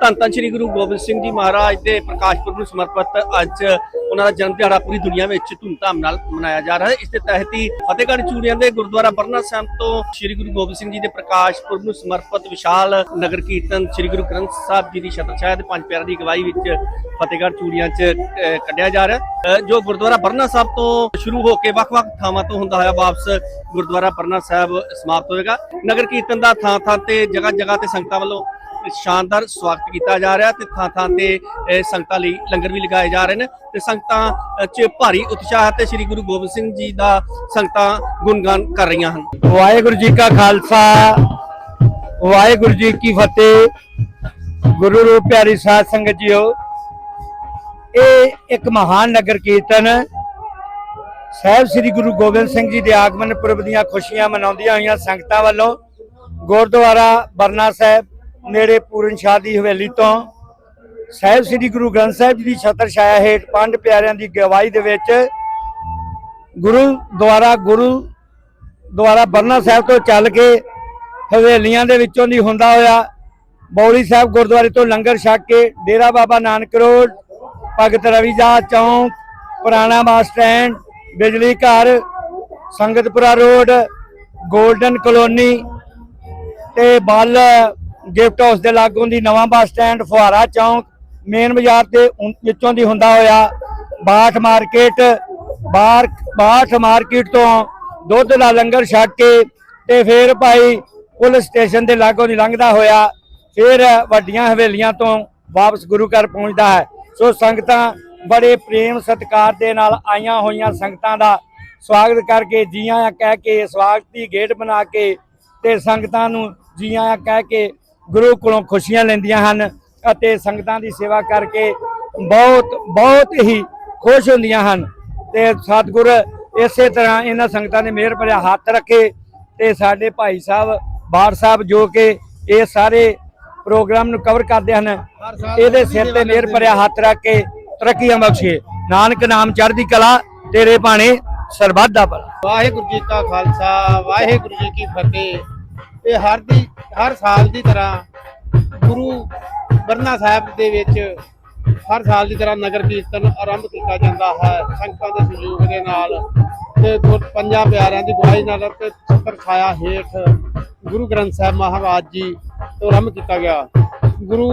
ਧੰਨ ਧੰਨ ਸ੍ਰੀ ਗੁਰੂ ਗੋਬਿੰਦ ਸਿੰਘ ਜੀ ਮਹਾਰਾਜ ਦੇ ਪ੍ਰਕਾਸ਼ ਪੁਰਬ ਨੂੰ ਸਮਰਪਿਤ ਅੱਜ ਉਹਨਾਂ ਦਾ ਜਨਮ ਦਿਹਾੜਾ ਪੂਰੀ ਦੁਨੀਆ ਵਿੱਚ ਧੂਮਧਾਮ ਨਾਲ ਮਨਾਇਆ ਜਾ ਰਿਹਾ ਹੈ। ਇਸ ਦੇ ਤਹਿਤ ਹੀ ਫਤਿਹਗੜ੍ਹ ਚੂੜੀਆਂ ਦੇ ਗੁਰਦੁਆਰਾ ਬਰਨਾ ਸਾਹਿਬ ਤੋਂ ਸ੍ਰੀ ਗੁਰੂ ਗੋਬਿੰਦ ਸਿੰਘ ਜੀ ਦੇ ਪ੍ਰਕਾਸ਼ ਪੁਰਬ ਨੂੰ ਸਮਰਪਿਤ ਵਿਸ਼ਾਲ ਨਗਰ ਕੀਰਤਨ ਸ੍ਰੀ ਗੁਰੂ ਗ੍ਰੰਥ ਸਾਹਿਬ ਜੀ ਦੀ ਛਤਰ ਛਾਇਆ ਦੇ ਪੰਜ ਪਿਆਰਿਆਂ ਦੀ ਅਗਵਾਈ ਵਿੱਚ ਫਤਿਹਗੜ੍ਹ ਚੂੜੀਆਂ 'ਚ ਕੱਢਿਆ ਜਾ ਰਿਹਾ ਜੋ ਗੁਰਦੁਆਰਾ ਬਰਨਾ ਸਾਹਿਬ ਤੋਂ ਸ਼ੁਰੂ ਹੋ ਕੇ ਵੱਖ-ਵੱਖ ਥਾਵਾਂ ਤੋਂ ਹੁੰਦਾ ਹੋਇਆ ਵਾਪਸ ਗੁਰਦੁਆਰਾ ਬਰਨਾ ਸਾਹਿਬ ਸਮਾਪਤ ਹੋਏਗਾ। ਨਗਰ ਕੀਰਤਨ ਦਾ ਥਾਂ-ਥਾਂ ਤੇ ਜਗ੍ਹਾ-ਜਗ੍ਹਾ ਤੇ ਸੰਗਤਾਂ ਵੱਲੋਂ ਸ਼ਾਨਦਾਰ ਸਵਾਗਤ ਕੀਤਾ ਜਾ ਰਿਹਾ ਤੇ ਥਾਂ ਥਾਂ ਤੇ ਸੰਗਤਾਂ ਲਈ ਲੰਗਰ ਵੀ ਲਗਾਏ ਜਾ ਰਹੇ ਨੇ ਤੇ ਸੰਗਤਾਂ 'ਚ ਭਾਰੀ ਉਤਸ਼ਾਹ ਤੇ ਸ੍ਰੀ ਗੁਰੂ ਗੋਬਿੰਦ ਸਿੰਘ ਜੀ ਦਾ ਸੰਗਤਾਂ ਗੁਣਗਾਨ ਕਰ ਰਹੀਆਂ ਹਨ। ਵਾਹਿਗੁਰੂ ਜੀ ਕਾ ਖਾਲਸਾ, ਵਾਹਿਗੁਰੂ ਜੀ ਕੀ ਫਤਿਹ। ਗੁਰੂ ਰੂਪ ਪਿਆਰੀ ਸਾਧ ਸੰਗਤ ਜੀਓ, ਇਹ ਇੱਕ ਮਹਾਨ ਨਗਰ ਕੀਰਤਨ ਸਾਹਿਬ ਸ੍ਰੀ ਗੁਰੂ ਗੋਬਿੰਦ ਸਿੰਘ ਜੀ ਦੇ ਆਗਮਨ ਪੁਰਬ ਦੀਆਂ ਖੁਸ਼ੀਆਂ ਮਨਾਉਂਦੀਆਂ ਹੋਈਆਂ ਸੰਗਤਾਂ ਵੱਲੋਂ ਗੁਰਦੁਆਰਾ ਬਰਨਾ ਸਾਹਿਬ ਨੇੜੇ ਪੂਰਨ ਸ਼ਾਹ ਦੀ ਹਵੇਲੀ ਤੋਂ ਸਾਹਿਬ ਸ੍ਰੀ ਗੁਰੂ ਗ੍ਰੰਥ ਸਾਹਿਬ ਜੀ ਦੀ ਛਤਰ ਛਾਇਆ ਹੇਠ ਪੰਜ ਪਿਆਰਿਆਂ ਦੀ ਗਵਾਹੀ ਦੇ ਵਿੱਚ ਗੁਰੂ ਦੁਆਰਾ ਗੁਰੂ ਦੁਆਰਾ ਬਰਨਾ ਸਾਹਿਬ ਤੋਂ ਚੱਲ ਕੇ ਹਵੇਲੀਆਂ ਦੇ ਵਿੱਚੋਂ ਦੀ ਹੁੰਦਾ ਹੋਇਆ ਬੌਲੀ ਸਾਹਿਬ ਗੁਰਦੁਆਰੇ ਤੋਂ ਲੰਗਰ ਛਕ ਕੇ ਡੇਰਾ ਬਾਬਾ ਨਾਨਕ ਰੋਡ, ਭਗਤ ਰਵੀਦਾਸ ਚੌਂਕ, ਪੁਰਾਣਾ ਬੱਸ ਸਟੈਂਡ, ਬਿਜਲੀ ਘਰ, ਸੰਗਤਪੁਰਾ ਰੋਡ, ਗੋਲਡਨ ਕਲੋਨੀ ਤੇ ਬੱਲ ਗਿਫਟ ਹਾਊਸ ਦੇ ਲਾਗੋਂ ਦੀ ਨਵਾਂ ਬੱਸ ਸਟੈਂਡ, ਫੁਹਾਰਾ ਚੌਂਕ, ਮੇਨ ਬਾਜ਼ਾਰ ਦੇ ਵਿੱਚੋਂ ਦੀ ਹੁੰਦਾ ਹੋਇਆ ਬਾਠ ਮਾਰਕੀਟ ਬਾਹਰ ਬਾਠ ਮਾਰਕੀਟ ਤੋਂ ਦੁੱਧ ਦਾ ਲੰਗਰ ਛਕ ਕੇ ਤੇ ਫਿਰ ਭਾਈ ਪੁਲਿਸ ਸਟੇਸ਼ਨ ਦੇ ਲਾਗੋਂ ਦੀ ਲੰਘਦਾ ਹੋਇਆ ਫਿਰ ਵੱਡੀਆਂ ਹਵੇਲੀਆਂ ਤੋਂ ਵਾਪਸ ਗੁਰੂ ਘਰ ਪਹੁੰਚਦਾ ਹੈ। ਸੋ ਸੰਗਤਾਂ ਬੜੇ ਪ੍ਰੇਮ ਸਤਿਕਾਰ ਦੇ ਨਾਲ ਆਈਆਂ ਹੋਈਆਂ ਸੰਗਤਾਂ ਦਾ ਸਵਾਗਤ ਕਰਕੇ ਜੀ ਆਇਆਂ ਕਹਿ ਕੇ ਸਵਾਗਤੀ ਗੇਟ ਬਣਾ ਕੇ ਤੇ ਸੰਗਤਾਂ ਨੂੰ ਜੀ ਆਇਆਂ ਕਹਿ ਕੇ ਗੁਰੂ ਕੋਲੋਂ ਖੁਸ਼ੀਆਂ ਲੈਂਦੀਆਂ ਹਨ ਅਤੇ ਸੰਗਤਾਂ ਦੀ ਸੇਵਾ ਕਰਕੇ ਬਹੁਤ ਬਹੁਤ ਹੀ ਖੁਸ਼ ਹੁੰਦੀਆਂ ਹਨ। ਤੇ ਸਤਿਗੁਰ ਇਸੇ ਤਰ੍ਹਾਂ ਇਹਨਾਂ ਸੰਗਤਾਂ ਨੇ ਮਿਹਰ ਭਰਿਆ ਹੱਥ ਰੱਖੇ ਤੇ ਸਾਡੇ ਭਾਈ ਸਾਹਿਬ ਬਾੜ ਸਾਹਿਬ ਜੋ ਕਿ ਇਹ ਸਾਰੇ ਪ੍ਰੋਗਰਾਮ ਨੂੰ ਕਵਰ ਕਰਦੇ ਹਨ ਇਹਦੇ ਸਿਰ ਤੇ ਮਿਹਰ ਭਰਿਆ ਹੱਥ ਰੱਖ ਕੇ ਤਰੱਕੀਆਂ ਬਖਸ਼ੇ। ਨਾਨਕ ਨਾਮ ਚੜ੍ਹਦੀ ਕਲਾ ਤੇਰੇ ਬਾਣੇ ਸਰਬੱਤ ਦਾ ਭਲਾ। ਵਾਹਿਗੁਰੂ ਜੀ ਕਾ ਖਾਲਸਾ ਵਾਹਿਗੁਰੂ ਜੀ ਕੀ ਫਤਿਹ। ਇਹ ਹਰ ਦੀ ਹਰ ਸਾਲ ਦੀ ਤਰ੍ਹਾਂ ਗੁਰੂ ਬਰਨਾ ਸਾਹਿਬ ਦੇ ਵਿੱਚ ਹਰ ਸਾਲ ਦੀ ਤਰ੍ਹਾਂ ਨਗਰ ਕੀਰਤਨ ਆਰੰਭ ਕੀਤਾ ਜਾਂਦਾ ਹੈ, ਸੰਗਤਾਂ ਦੇ ਸਹਿਯੋਗ ਦੇ ਨਾਲ। ਤੇ ਪੰਜਾਂ ਪਿਆਰਿਆਂ ਦੀ ਗਵਾਹੀ ਨਾਲ ਤੇ ਛਤਰ ਛਾਇਆ ਹੇਠ ਗੁਰੂ ਗ੍ਰੰਥ ਸਾਹਿਬ ਮਹਾਰਾਜ ਜੀ ਤੋਂ ਆਰੰਭ ਕੀਤਾ ਗਿਆ। ਗੁਰੂ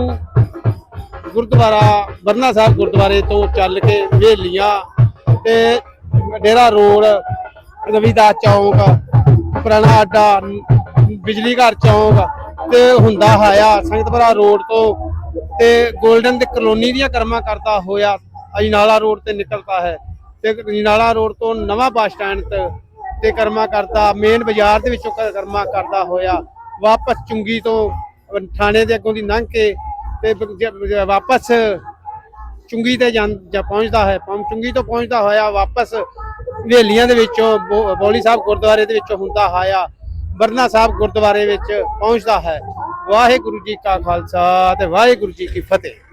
ਗੁਰਦੁਆਰਾ ਬਰਨਾ ਸਾਹਿਬ ਗੁਰਦੁਆਰੇ ਤੋਂ ਚੱਲ ਕੇ ਹਵੇਲੀਆਂ ਤੇ ਡੇਰਾ ਰੋਡ, ਰਵੀਦਾਸ ਚੌਂਕ, ਪੁਰਾਣਾ ਅੱਡਾ ਬਿਜਲੀ ਘਰ ਚੌਂਕ ਤੇ ਹੁੰਦਾ ਆਇਆ ਸੰਗਤਪੁਰਾ ਰੋਡ ਤੋਂ ਤੇ 골ਡਨ ਤੇ ਕਲੋਨੀ ਦੀਆਂ ਕਰਮਾ ਕਰਦਾ ਹੋਇਆ ਅਜਨਾਲਾ ਰੋਡ ਤੇ ਨਿਕਲਦਾ ਹੈ ਤੇ ਅਜਨਾਲਾ ਰੋਡ ਤੋਂ ਨਵਾਂ ਬੱਸ ਸਟੈਂਡ ਤੇ ਕਰਮਾ ਕਰਦਾ, ਮੇਨ ਬਾਜ਼ਾਰ ਦੇ ਵਿੱਚੋਂ ਕਰਮਾ ਕਰਦਾ ਹੋਇਆ, ਵਾਪਸ ਚੁੰਗੀ ਤੋਂ ਥਾਣੇ ਦੇ ਅੱਗੋਂ ਦੀ ਲੰਘ ਕੇ ਤੇ ਵਾਪਸ ਚੁੰਗੀ ਤੇ ਜਾਂ ਪਹੁੰਚਦਾ ਹੈ ਚੁੰਗੀ ਤੋਂ ਪਹੁੰਚਦਾ ਹੋਇਆ, ਵਾਪਸ ਹਵੇਲੀਆਂ ਦੇ ਵਿੱਚੋਂ ਬੋ- ਬੌਲੀ ਸਾਹਿਬ ਗੁਰਦੁਆਰੇ ਦੇ ਵਿੱਚੋਂ ਹੁੰਦਾ ਹੋਇਆ ਬਰਨਾ ਸਾਹਿਬ ਗੁਰਦੁਆਰੇ ਵਿੱਚ ਪਹੁੰਚਦਾ ਹੈ। ਵਾਹਿਗੁਰੂ ਜੀ ਕਾ ਖਾਲਸਾ ਤੇ ਵਾਹਿਗੁਰੂ ਜੀ ਕੀ ਫਤਿਹ।